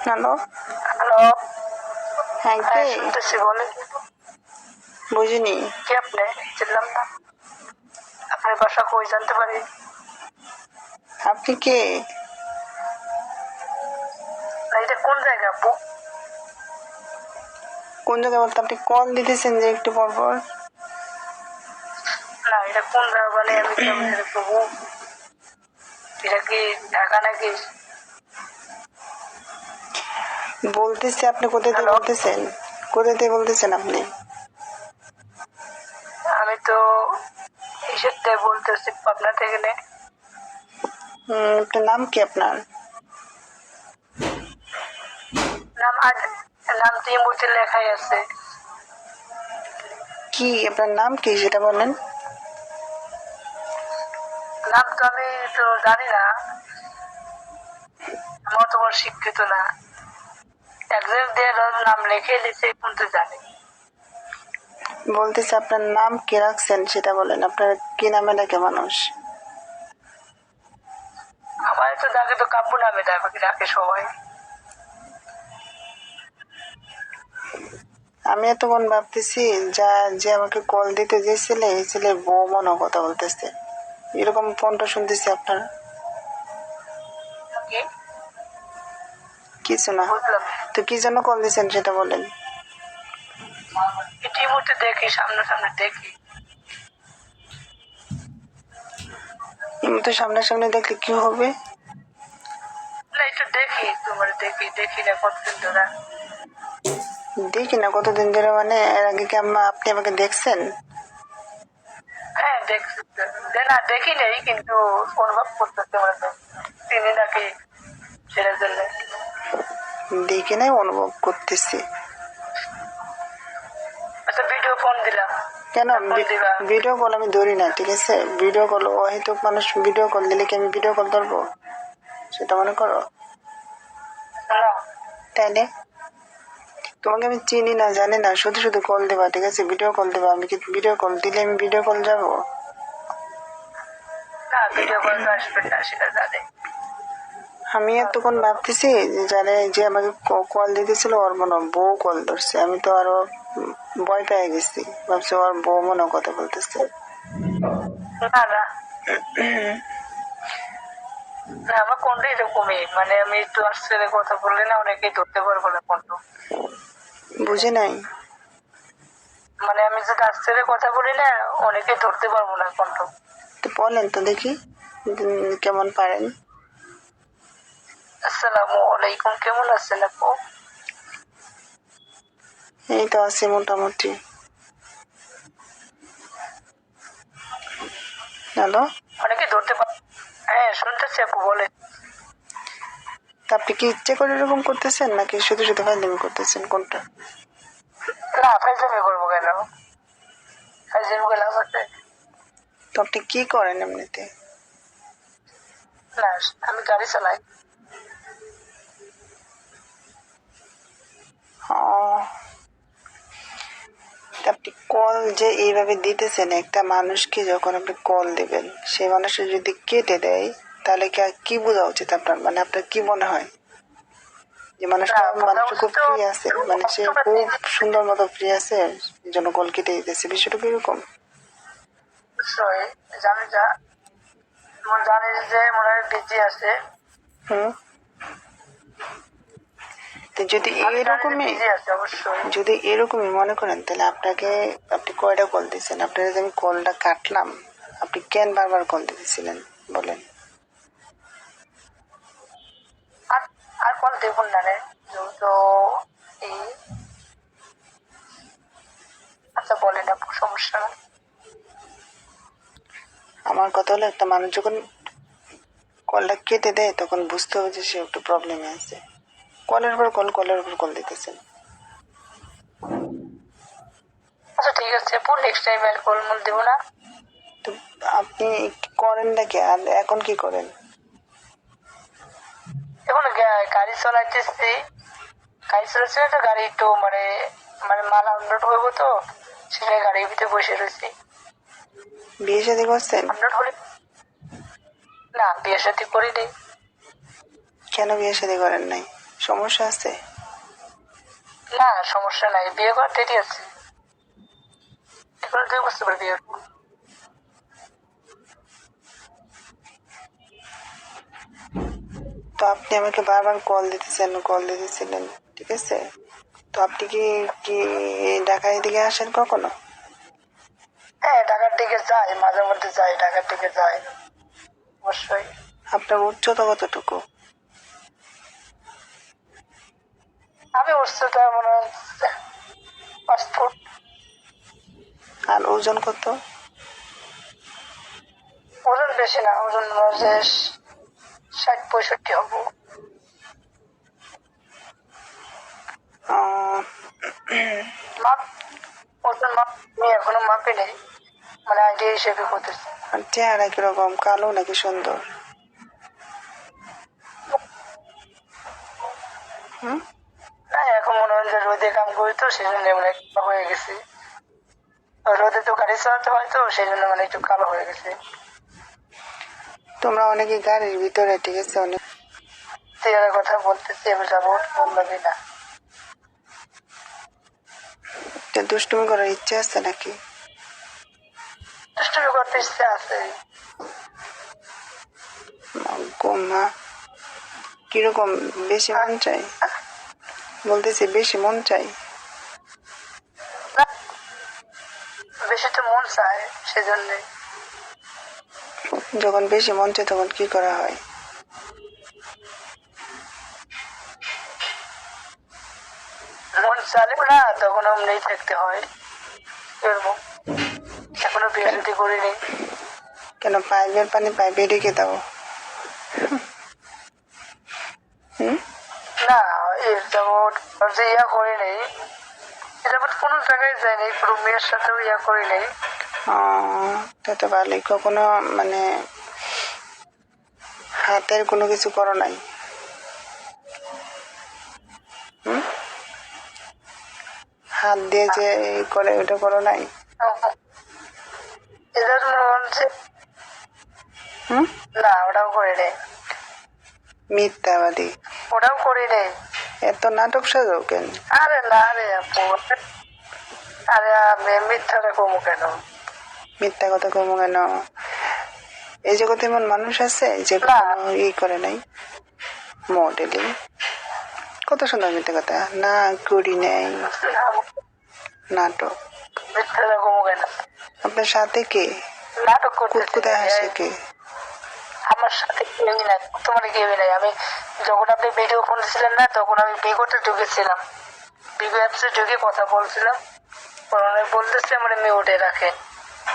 Hello hello হ্যাঁ কে? শুনতেছি বলে বুঝিনি। কি আপনি? চিনলাম না। আপনার বাসা কই জানতে পারি? আপনি কে? না এটা কোন জায়গা আপু? কোন জায়গায় বলতে আপনি কল দিতেছেন যে একটু পর পর? না এটা কোন জায়গা মানে আমি কেমন এটা কি ঢাকা নাকি? বলতেছি আপনি কোথা থেকে? বলতেছেন? কোথা থেকে বলতেছেন আপনি? আমি তো সপ্তাহে বলতেছি পাবনা থেকে নে। আপনার নাম কি আপনার? নাম আজ নাম তো ইমুতে লেখাই আছে। কি আপনার নাম কি সেটা বলেন? নাম তো আমি তো জানি না। আমার তো শিক্ষিত না। একজন দিয়ে নাম লিখে দিছে কিন্তু জানি। বলতেছি আপনার নাম কি রাখছেন সেটা বলেন আপনার কি নামে ডাকে মানুষ? আমার তো ডাকে তো কাব্য নামে ডাকে সবাই। আমি এতক্ষণ ভাবতেছি যা যে আমাকে কল দিতে যে ছেলে এই ছেলে বউ মনে কথা বলতেছে। এরকম ফোনটা শুনতেছি আপনার। কিছু না। তো কি জন্য কল দিয়েছেন সেটা বলেন। এটি মুহূর্তে দেখি সামনে সামনে দেখি তো দেখলে কি হবে? না দেখি তোমার দেখি দেখি না কতদিন ধরে। দেখি না কতদিন ধরে মানে এর আগে কি আম্মা আপনি আমাকে দেখছেন? হ্যাঁ না দেখি নেই কিন্তু অনুভব করতেছে তো। তিনি নাকি দেখি নাই অনুভব করতেছি। আচ্ছা কেন? ভিডিও কল আমি ধরি না ঠিক আছে? ভিডিও কল অহেতুক মানুষ ভিডিও কল দিলে কি আমি ভিডিও কল ধরবো? সেটা মনে করো? তাইলে? তোমাকে আমি চিনি না জানি না শুধু শুধু কল দেবা ঠিক আছে? ভিডিও কল দেবা আমি কি ভিডিও কল দিলে আমি ভিডিও কল যাব? না ভিডিও কল আসবে না সেটা জানে। আমি এতক্ষণ ভাবতেছি যে যারা যে আমাকে কল দিতেছিল ওর মনে বউ কল ধরছে। আমি তো আরও ভয় পেয়ে গেছি। ভাবছি ওর বউ মনে কথা বলতেছে। না আমার কোনটা এরকমই? মানে আমি একটু কথা বললে না অনেকেই ধরতে পারব না কোনটা। বুঝে নাই। মানে আমি যদি কথা বলি না অনেকেই ধরতে পারব না কোনটা। তো বলেন তো দেখি কেমন পারেন। আসসালামু আলাইকুম কেমন আছেন আপু? এই তো আছে মোটামুটি। হ্যালো? অনেকে ধরতে পার হ্যাঁ শুনতেছি আপু বলে আপনি কি ইচ্ছে করে এরকম করতেছেন নাকি শুধু শুধু ফাইলিং করতেছেন কোনটা? না ফাইজামি করব কেন? ফাইজামি করলে আমাকে তো আপনি কি করেন এমনিতে? না আমি গাড়ি চালাই। আপনি কল যে এইভাবে দিতেছেন একটা মানুষকে যখন আপনি কল দিবেন সেই মানুষের যদি কেটে দেয় তাহলে কি আর কি বোঝা উচিত আপনার? মানে আপনার কি মনে হয়? যে মানুষটা মানুষ খুব ফ্রি আছে মানে সে খুব সুন্দর মতো ফ্রি আছে এই জন্য কল কেটে দিতেছে। বিষয়টা কীরকম সরি জানি যা মনে জানি যে মনে হয় বিজি আছে। হুম? তো যদি এরকমই যদি এরকমই মনে করেন তাহলে আপনাকে আপনি কয়টা কল দিয়েছেন? আপনার আমি কলটা কাটলাম আপনি কেন বারবার কল দিতেছিলেন? বলেন। আর আর কল দেখুন না রে যেহেতু এই আচ্ছা বলেন আপু সমস্যা আমার কথা হলো একটা মানুষ যখন কলটা কেটে দেয় তখন বুঝতে হবে যে সে একটু প্রবলেমে আছে। কলের পর কল কলের উপর কল দিতেছেন? আচ্ছা ঠিক আছে আপু নেক্সট টাইম আর কল মন দেবো না। তো আপনি করেন নাকি? আর এখন কি করেন? এখন গাড়ি চালাইতেছি। গাড়ি চালাচ্ছি তো গাড়ি একটু মানে মানে মাল আনলোড হইব তো সেটা গাড়ির ভিতরে বসে রয়েছি। বিয়ে শাদী করছেন? আনলোড হলে না বিয়ে সাথে করিনি। কেন বিয়ে শাদী করেন নাই? সমস্যা আছে? না সমস্যা নাই। বিয়ে করার দেরি আছে। এবার দুই বছর পরে বিয়ে তো আপনি আমাকে বারবার কল দিতেছেন কল দিতেছিলেন ঠিক আছে? তো আপনি কি কি ঢাকায় দিকে আসেন কখনো? হ্যাঁ ঢাকার দিকে যাই মাঝে মধ্যে যাই ঢাকার দিকে যাই। অবশ্যই। আপনার উচ্চতা কতটুকু? আমি উচ্চতা মনে হয় পাঁচ ফুট আর ওজন কত? ওজন বেশি না ওজন ষাট পঁয়ষট্টি হব। মাপ ওজন মাপ আমি এখনও মাপি নেই মানে আইডিয়া হিসেবে করতেছি। আর চেহারা কীরকম? কালো নাকি সুন্দর? হুম না এখন মনে হয় যে রোদে কাম করি তো সেই জন্য মানে কালো হয়ে গেছে। রোদে তো গাড়ি চালাতে হয় তো সেই জন্য মানে একটু কালো হয়ে গেছে। তোমরা অনেকে গাড়ির ভিতরে ঠিক আছে? অনেক চেয়ারের কথা বলতেছি এবার যাব বললামই না দুষ্টুমি করার ইচ্ছে আছে নাকি? দুষ্টুমি করতে ইচ্ছে আছে। গোমা কীরকম বেশি মন চাই বলতেছি বেশি মন চাই না, বেশি তো মন চায় সেজন্য। যখন বেশি মন চায় তখন কি করা হয়? মন চালে না তখন থাকতে হয়। এখনও বিয়ে করিনি। কেন পাইপের পানি পাইপে রেখে দাও। না এর যাবৎ যে ইয়া করি কোনো জায়গায় যায়নি কোনো মেয়ের সাথেও ইয়া করি নেই। তা তো ভালোই। কখনো মানে হাতের কোনো কিছু করো নাই? হাত দিয়ে যে করে ওটা করো নাই? মনে না ওটাও করি নেই। মিথ্যাবাদী। ওটাও করি নেই। এত নাটক সাজো কেন? আরে না রে আপু আরে আমি মিথ্যাটা কমু কেন? মিথ্যা কথা কমো কেন? এই জগতে এমন মানুষ আছে যে। ই করে নাই? মডেলিং? কত সুন্দর মিথ্যা কথা। না করি নাই। নাটক। আপনার সাথে কে? নাটক করতে কুতকুতায় হাসে কে? আমার সাথে কেউই নাই তোমার কেউই নাই? আমি যখন আপনি ভিডিও করছিলেন না তখন আমি বিগতে ঢুকেছিলাম। বিগো অ্যাপসে ঢুকে কথা বলছিলাম। ওনারা বলতেছে আমার মিউটে রাখে।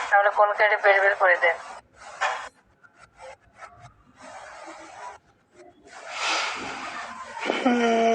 তাহলে কল কেটে বের বের করে দেন। হুম,